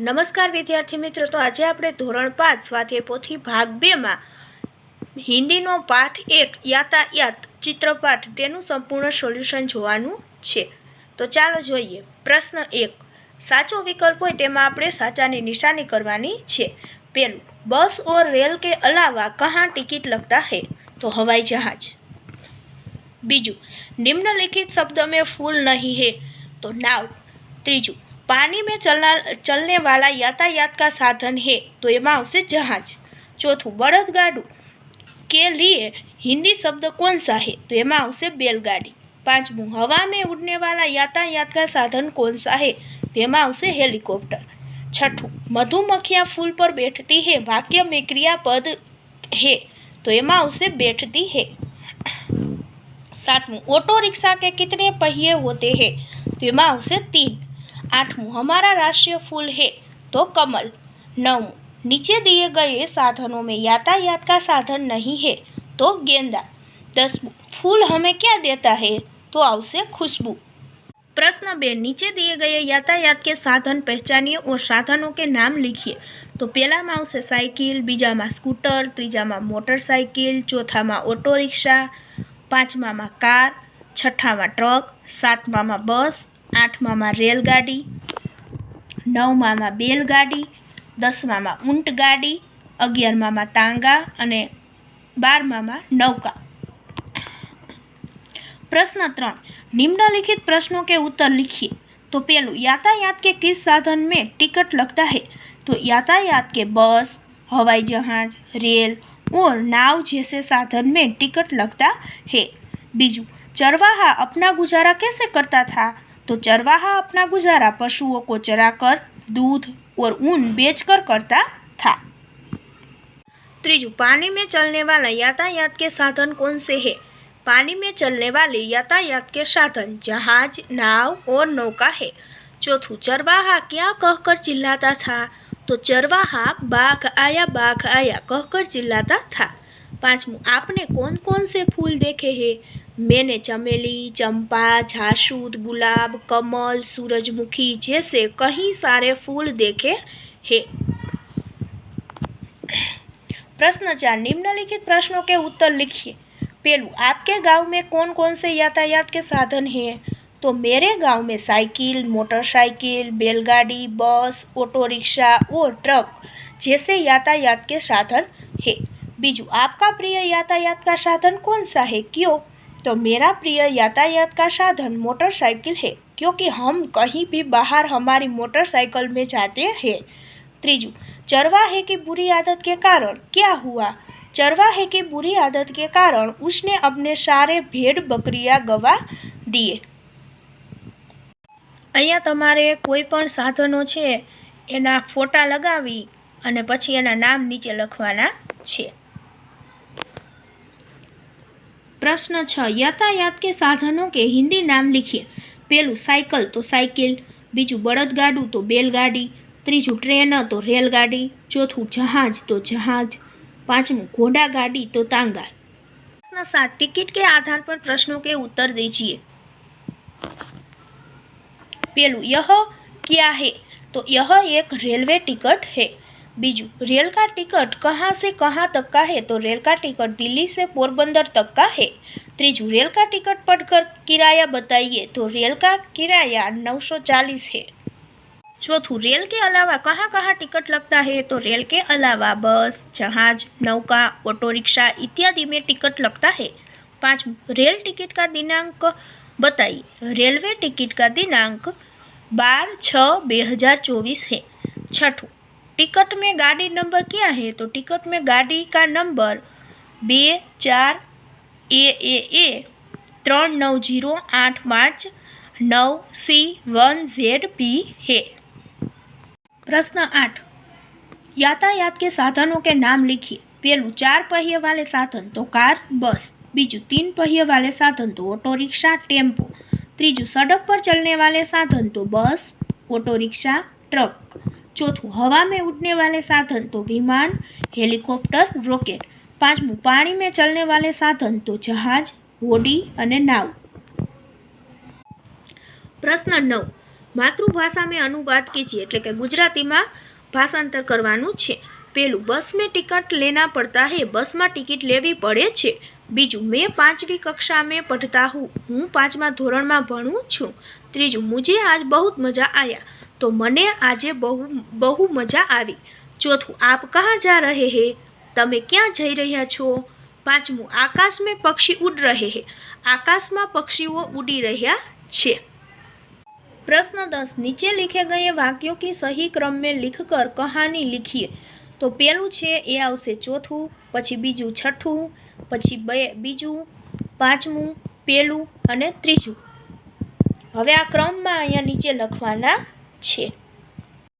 નમસ્કાર વિદ્યાર્થી મિત્રો, તો આજે આપણે ધોરણ પાંચ, સ્વાધ્યાય પોથી ભાગ બેમાં હિન્દીનો પાઠ એક, યાતાયાત ચિત્રપાઠ તેનું સંપૂર્ણ સોલ્યુશન જોવાનું છે. તો ચાલો જોઈએ. પ્રશ્ન એક. સાચો વિકલ્પ હોય તેમાં આપણે સાચાની નિશાની કરવાની છે. પહેલું, બસ, ઓર રેલ કે અલાવા કહાં ટિકિટ લગતા હે? તો હવાઈ જહાજ. બીજું, નિમ્નલિખિત શબ્દ મેં ફૂલ નહીં હે? તો નાવ ત્રીજું पानी में चलना चलने वाला यातायात का साधन है तो એમાં આવશે જહાજ ચોથું બળદગાડું के लिए हिंदी शब्द कौन सा है तो એમાં આવશે बैलगाड़ी પાંચમું हवा में उड़ने वाला यातायात का साधन कौन सा है તેમાં આવશે हेलीकॉप्टर छठું मधुमक्खियाँ फूल पर बैठती है वाक्य में क्रियापद है तो એમાં આવશે बैठती है सातवां ऑटो रिक्शा के कितने पहिए होते हैं तो એમાં આવશે तीन आठवां हमारा राष्ट्रीय फूल है तो कमल नौवां नीचे दिए गए साधनों में यातायात का साधन नहीं है तो गेंदा दसवां फूल हमें क्या देता है तो आवश्य खुशबू प्रश्न बे नीचे दिए गए यातायात के साधन पहचानिए और साधनों के नाम लिखिए तो पहला में आवश्य साइकिल बीजा में स्कूटर तीजा में मोटरसाइकिल चौथा में ऑटो रिक्शा પાંચમા માં કાર છઠ્ઠામાં ટ્રક સાતમામાં બસ આઠમામાં રેલગાડી નવમામાં બેલગાડી દસમામાં ઊંટગાડી અગિયારમામાં તાંગા અને બારમામાં નૌકા प्रश्न त्रण निम्नलिखित प्रश्नों के उत्तर लिखिए तो पहलू यातायात के किस साधन में टिकट लगता है तो यातायात के बस हवाई जहाज रेल और नाव जैसे साधन में टिकट लगता है बीजू चरवाहा अपना गुजारा कैसे करता था तो चरवाहा अपना गुजारा पशुओं को चराकर दूध और ऊन बेचकर करता था त्रीजू पानी में चलने वाला यातायात के साधन कौन से है पानी में चलने वाले यातायात के साधन जहाज़ नाव और नौका है चौथू चरवाहा क्या कहकर चिल्लाता था तो चरवाहा बाघ आया बाघ आया कहकर चिल्लाता था पांचवू आपने कौन कौन से फूल देखे हैं मैंने चमेली चंपा झासूद गुलाब कमल सूरजमुखी जैसे कई सारे फूल देखे हैं प्रश्न चार निम्नलिखित प्रश्नों के उत्तर लिखिए पेलू आपके गाँव में कौन कौन से यातायात के साधन हैं तो मेरे गाँव में साइकिल मोटरसाइकिल बैलगाड़ी बस ऑटो रिक्शा और ट्रक जैसे यातायात के साधन है बीजू आपका प्रिय यातायात का साधन कौन सा है क्यों तो मेरा प्रिय यातायात का साधन मोटरसाइकिल है क्योंकि हम कहीं भी बाहर हमारी मोटरसाइकिल में जाते हैं त्रीजू चरवाहे की बुरी आदत के कारण क्या हुआ चरवाहे की बुरी आदत के कारण उसने अपने सारे भेड़ बकरियां गवा दिए અહીંયા તમારે કોઈ પણ સાધનો છે એના ફોટા લગાવી અને પછી એના નામ નીચે લખવાના છે प्रश्न छतायात के साधनों के हिंदी नाम लिखिए। पेलूँ साइकल तो साइकिल। बीजू बड़दगाडू तो बैलगाड़ी। तीजू ट्रेन तो रेलगाड़ी। चौथु, जहाज़ तो जहाज़। पांचमू, घोड़ा गाड़ी तो तांगा। प्रश्न सात, टिकट के आधार पर प्रश्नों के उत्तर दीजिए। पेलू यह क्या है? तो यह एक रेलवे टिकट है। बीजू रेल का टिकट कहाँ से कहाँ तक का है तो रेल का टिकट दिल्ली से पोरबंदर तक का है त्रीजू रेल का टिकट पढ़कर किराया बताइए तो रेल का किराया नौ सौ चालीस है चौथू रेल के अलावा कहाँ कहाँ टिकट लगता है तो रेल के अलावा बस जहाज़ नौका ऑटो रिक्शा इत्यादि में टिकट लगता है पाँच रेल टिकट का दिनांक बताइए रेलवे टिकट का दिनांक बार छः बे हज़ार चौबीस है छठू टिकट में गाड़ी नंबर क्या है तो टिकट में गाड़ी का नंबर बे चार ए ए ए ત્રણ નવ જીરો આઠ પાંચ નવ સી વન ઝેડ પી है प्रश्न आठ यातायात के साधनों के नाम लिखिए पहलू चार पहिए वाले साधन तो कार बस बीजू तीन पहिए वाले साधन तो ऑटो रिक्शा टेम्पो त्रीजू सड़क पर चलने वाले साधन तो बस ऑटो रिक्शा ट्रक ચોથું, હવા મેં ઉડને વાલે સાધન તો વિમાન, હેલિકોપ્ટર, રોકેટ. પાંચમું, પાણી મેં ચલને વાલે સાધન તો જહાજ, હોડી અને નાવ. પ્રશ્ન નવ, માતૃભાષા મેં અનુવાદ કીજીએ એટલે કે ગુજરાતીમાં ભાષાંતર કરવાનું છે. પહેલું બસ મેં ટિકિટ લેના પડતા હે, બસમાં ટિકિટ લેવી પડે છે. બીજું, મેં પાંચમી કક્ષા મેં પઢતા હું હું પાંચમા ધોરણમાં ભણું છું. ત્રીજું, મુજે આજ બહુ મજા આવ્યા તો મને આજે બહુ બહુ મજા આવી. ચોથું, આપ કહાં જા રહે હે? તમે ક્યાં જઈ રહ્યા છો? પાંચમું આકાશ મેં પક્ષી ઉડ રહે હે? આકાશમાં પક્ષીઓ ઉડી રહ્યા છે. પ્રશ્ન દસ, નીચે લીખે ગયે વાક્યો કે સહી ક્રમ મેં લીખકર કહાની લીખીએ. તો પહેલું છે, એ આવશે ચોથું, પછી બીજું છઠ્ઠું, પછી બે, બીજું, પાંચમું પહેલું અને ત્રીજું. હવે આ ક્રમમાં અહીંયા નીચે લખવાના છે